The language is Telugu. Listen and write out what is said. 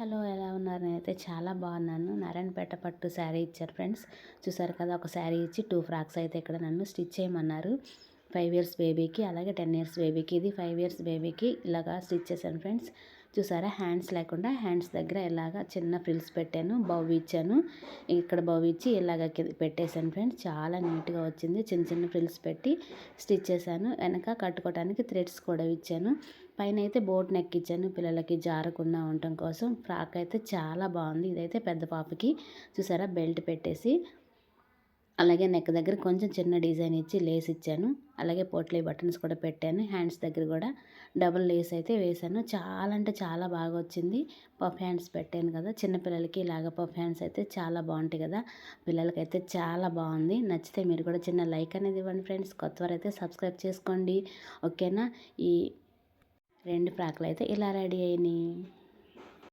హలో ఎలా ఉన్నారు? నేనైతే చాలా బాగున్నాను. నారాయణపేట పట్టు శారీ ఇచ్చారు ఫ్రెండ్స్. చూసారు కదా ఒక శారీ ఇచ్చి టూ ఫ్రాక్స్ అయితే ఇక్కడ నన్ను స్టిచ్ చేయమన్నారు. ఫైవ్ ఇయర్స్ బేబీకి అలాగే టెన్ ఇయర్స్ బేబీకి ఇది ఫైవ్ ఇయర్స్ బేబీకి ఇలాగా స్టిచ్ చేశాను ఫ్రెండ్స్. చూసారా? హ్యాండ్స్ లేకుండా హ్యాండ్స్ దగ్గర ఇలాగ చిన్న ఫ్రిల్స్ పెట్టాను బౌ ఇచ్చాను. ఇక్కడ బవ్ ఇచ్చి ఇలాగ పెట్టేశాను ఫ్రెండ్స్. చాలా నీట్గా వచ్చింది. చిన్న చిన్న ఫ్రిల్స్ పెట్టి స్టిచ్ చేశాను. వెనక కట్టుకోవడానికి థ్రెడ్స్ కూడా ఇచ్చాను. పైన అయితే బోట్ నెక్ ఇచ్చాను పిల్లలకి జారకుండా ఉండటం కోసం. ఫ్రాక్ అయితే చాలా బాగుంది. ఇదైతే పెద్ద పాపకి. చూసారా? బెల్ట్ పెట్టేసి అలాగే నెక్ దగ్గర కొంచెం చిన్న డిజైన్ ఇచ్చి లేస్ ఇచ్చాను. అలాగే పోట్లీ బటన్స్ కూడా పెట్టాను. హ్యాండ్స్ దగ్గర కూడా డబుల్ లేస్ అయితే వేసాను చాలా అంటే చాలా బాగా వచ్చింది. పఫ్ హ్యాండ్స్ పెట్టాను కదా. చిన్నపిల్లలకి ఇలాగ పఫ్ హ్యాండ్స్ అయితే చాలా బాగుంటాయి కదా. పిల్లలకైతే చాలా బాగుంది. నచ్చితే మీరు కూడా చిన్న లైక్ అనేది ఇవ్వండి ఫ్రెండ్స్. కొత్తవారు అయితే సబ్స్క్రైబ్ చేసుకోండి. ఓకేనా? ఈ రెండు ఫ్రాక్లు అయితే ఇలా రెడీ అయినాయి.